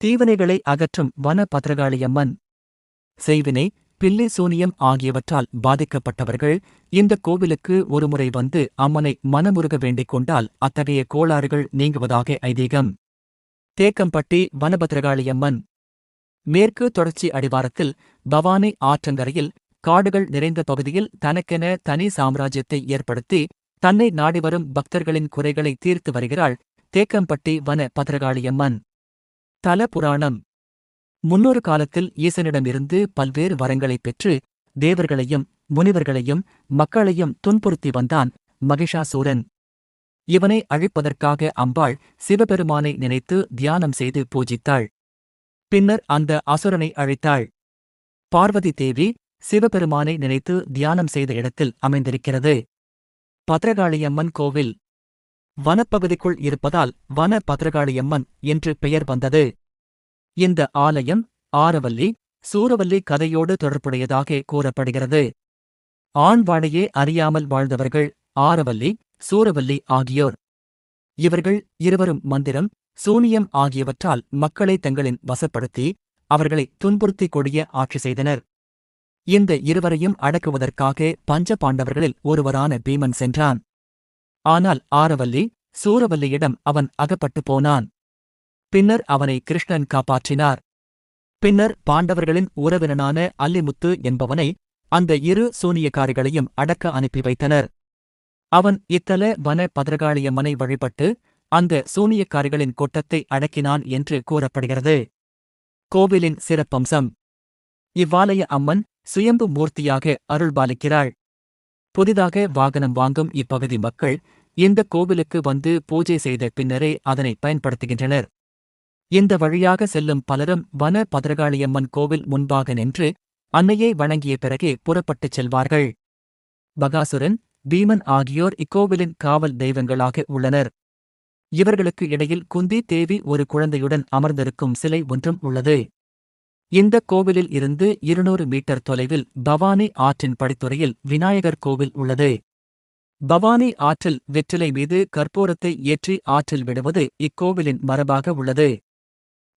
தீவினைகளை அகற்றும் வன பத்ரகாளியம்மன் செய்வினை பில்லி சூனியம் ஆகியவற்றால் பாதிக்கப்பட்டவர்கள் இந்த கோவிலுக்கு ஒருமுறை வந்து அம்மனை மனமுருக வேண்டிக் கொண்டால் அத்தகைய கோளாறுகள் நீங்குவதாக ஐதீகம். தேக்கம்பட்டி வனபத்ரகாளியம்மன். மேற்கு தொடர்ச்சி அடிவாரத்தில் பவானி ஆற்றங்கரையில் காடுகள் நிறைந்த பகுதியில் தனக்கென தனி சாம்ராஜ்யத்தை ஏற்படுத்தி தன்னை நாடிவரும் பக்தர்களின் குறைகளை தீர்த்து வருகிறாள் தேக்கம்பட்டி வன பத்ரகாளியம்மன் தல புராணம் முன்னொரு காலத்தில் ஈசனிடமிருந்து பல்வேறு வரங்களைப் பெற்று தேவர்களையும் முனிவர்களையும் மக்களையும் துன்புறுத்தி வந்தான் மகிஷாசூரன். இவனை அழிப்பதற்காக அம்பாள் சிவபெருமானை நினைத்து தியானம் செய்து பூஜித்தாள். பின்னர் அந்த அசுரனை அழைத்தாள். பார்வதி தேவி சிவபெருமானை நினைத்து தியானம் செய்த இடத்தில் அமைந்திருக்கிறது. பத்ரகாளியம்மன் கோவில். வனப்பகுதிக்குள் இருப்பதால் வன பத்ரகாளியம்மன் என்று பெயர் வந்தது. இந்த ஆலயம் ஆரவல்லி சூரவல்லி கதையோடு தொடர்புடையதாக கூறப்படுகிறது. ஆண்வாழையே அறியாமல் வாழ்ந்தவர்கள் ஆரவல்லி சூரவல்லி ஆகியோர். இவர்கள் இருவரும் மந்திரம் சூனியம் ஆகியவற்றால் மக்களை தங்களின் வசப்படுத்தி அவர்களை துன்புறுத்திக் கொடிய ஆட்சி செய்தனர். இந்த இருவரையும் அடக்குவதற்காக பஞ்ச பாண்டவர்களில் ஒருவரான பீமன் சென்றான். ஆனால் ஆரவல்லி சூரவல்லியிடம் அவன் அகப்பட்டு போனான். பின்னர் அவனை கிருஷ்ணன் காப்பாற்றினார். பின்னர் பாண்டவர்களின் உறவினனான அல்லிமுத்து என்பவனை அந்த இரு சூனியக்காரிகளையும் அடக்க அனுப்பி வைத்தனர். அவன் இத்தல வன பதரகாளியம்மனை வழிபட்டு அந்த சூனியக்காரிகளின் கொட்டத்தை அடக்கினான் என்று கூறப்படுகிறது. கோவிலின் சிறப்பம்சம். இவ்வாலய அம்மன் சுயம்பு மூர்த்தியாக அருள்பாலிக்கிறாள். புதிதாக வாகனம் வாங்கும் இப்பகுதி மக்கள் இந்த கோவிலுக்கு வந்து பூஜை செய்த பின்னரே அதனை பயன்படுத்துகின்றனர். இந்த வழியாக செல்லும் பலரும் வன பதரகாளியம்மன் கோவில் முன்பாக நின்று அன்னையை வணங்கிய பிறகே புறப்பட்டுச் செல்வார்கள். பகாசுரன் பீமன் ஆகியோர் இக்கோவிலின் காவல் தெய்வங்களாக உள்ளனர். இவர்களுக்கு இடையில் குந்தி தேவி ஒரு குழந்தையுடன் அமர்ந்திருக்கும் சிலை ஒன்றும் உள்ளது. இந்த கோவிலில் இருந்து இருநூறு மீட்டர் தொலைவில் பவானி ஆற்றின் படித்துறையில் விநாயகர் கோவில் உள்ளது. பவானி ஆற்றில் வெற்றிலை மீது கற்பூரத்தை ஏற்றி ஆற்றில் விடுவது இக்கோவிலின் மரபாக உள்ளது.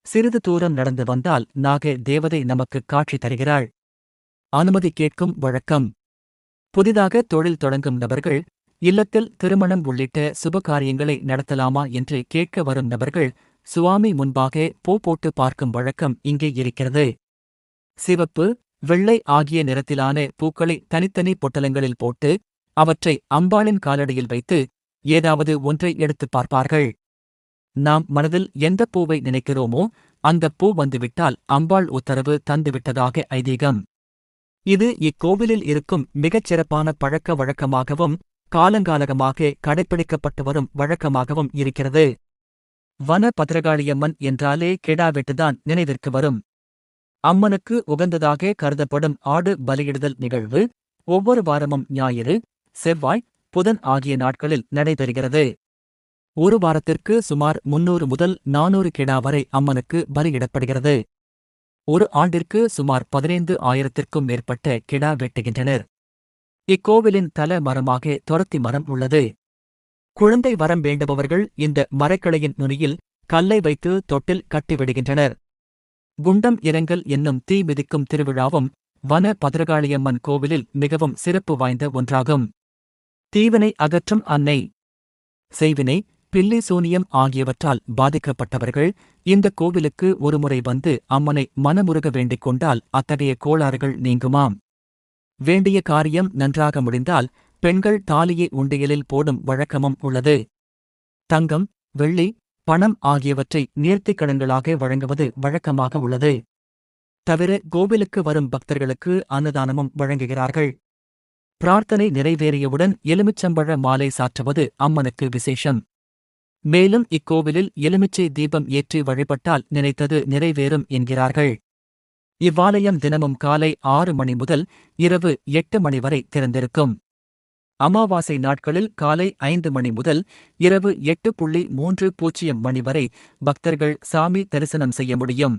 சிறிது தூரம் நடந்து வந்தால் நாக தேவதை நமக்கு காட்சி தருகிறாள். அனுமதி கேட்கும் வழக்கம். புதிதாக தொழில் தொடங்கும் நபர்கள் இல்லத்தில் திருமணம் உள்ளிட்ட சுபகாரியங்களை நடத்தலாமா என்று கேட்க வரும் நபர்கள் சுவாமி முன்பாக பூ போட்டு பார்க்கும் வழக்கம் இங்கே இருக்கிறது. சிவப்பு வெள்ளை ஆகிய நிறத்திலான பூக்களை தனித்தனி பொட்டலங்களில் போட்டு அவற்றை அம்பாளின் காலடியில் வைத்து ஏதாவது ஒன்றை எடுத்துப் பார்ப்பார்கள். நாம் மனதில் எந்த பூவை நினைக்கிறோமோ அந்த பூ வந்துவிட்டால் அம்பாள் உத்தரவு தந்துவிட்டதாக ஐதீகம். இது இக்கோவிலில் இருக்கும் மிகச் சிறப்பான பழக்க வழக்கமாகவும் காலங்காலகமாக கடைப்பிடிக்கப்பட்டு வரும் வழக்கமாகவும் இருக்கிறது. வன பத்ரகாளியம்மன் என்றாலே கெடாவெட்டுதான் நினைவிற்கு வரும். அம்மனுக்கு உகந்ததாக கருதப்படும் ஆடு பலியிடுதல் நிகழ்வு ஒவ்வொரு வாரமும் ஞாயிறு செவ்வாய் புதன் ஆகிய நாட்களில் நடைபெறுகிறது. ஒரு வாரத்திற்கு சுமார் முன்னூறு முதல் நானூறு கிடா வரை அம்மனுக்கு பலியிடப்படுகிறது. ஒரு ஆண்டிற்கு சுமார் பதினைந்து ஆயிரத்திற்கும் மேற்பட்ட கிடா வெட்டுகின்றனர். இக்கோவிலின் தல மரமாக துரத்தி மரம் உள்ளது. குழந்தை வரம் வேண்டுபவர்கள் இந்த மரக்கிளையின் நுனியில் கல்லை வைத்து தொட்டில் கட்டிவிடுகின்றனர். குண்டம் இரங்கல் என்னும் தீ மிதிக்கும் திருவிழாவும் வன பத்ரகாளியம்மன் கோவிலில் மிகவும் சிறப்பு வாய்ந்த ஒன்றாகும். தீவினை அகற்றும் அன்னை. செய்வினை பில்லிசோனியம் ஆகியவற்றால் பாதிக்கப்பட்டவர்கள் இந்த கோவிலுக்கு ஒருமுறை வந்து அம்மனை மனமுருக வேண்டிக் கொண்டால் அத்தகைய கோளாறுகள் நீங்குமாம். வேண்டிய காரியம் நன்றாக முடிந்தால் பெண்கள் தாலியை உண்டியலில் போடும் வழக்கமும் உள்ளது. தங்கம் வெள்ளி பணம் ஆகியவற்றை நேர்த்திக் கடன்களாக வழங்குவது வழக்கமாக உள்ளது. தவிர கோவிலுக்கு வரும் பக்தர்களுக்கு அன்னதானமும் வழங்குகிறார்கள். பிரார்த்தனை நிறைவேறியவுடன் எலுமிச்சம்பழ மாலை சாற்றுவது அம்மனுக்கு விசேஷம். மேலும் இக்கோவிலில் எலுமிச்சை தீபம் ஏற்றி வழிபட்டால் நினைத்தது நிறைவேறும் என்கிறார்கள். இவ்வாலயம் தினமும் காலை ஆறு மணி முதல் இரவு எட்டு மணி வரை திறந்திருக்கும். அமாவாசை நாட்களில் காலை ஐந்து மணி முதல் இரவு எட்டு புள்ளி மூன்று பூஜ்ஜியம் மணி வரை பக்தர்கள் சாமி தரிசனம் செய்ய முடியும்.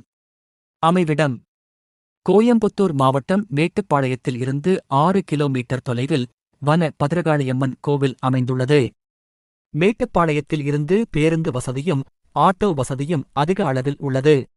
அமைவிடம். கோயம்புத்தூர் மாவட்டம் மேட்டுப்பாளையத்தில் இருந்து ஆறு கிலோமீட்டர் தொலைவில் வன பத்ரகாளியம்மன் கோவில் அமைந்துள்ளது. மேட்டுப்பாளையத்தில் இருந்து பேருந்து வசதியும் ஆட்டோ வசதியும் அதிக அளவில் உள்ளது.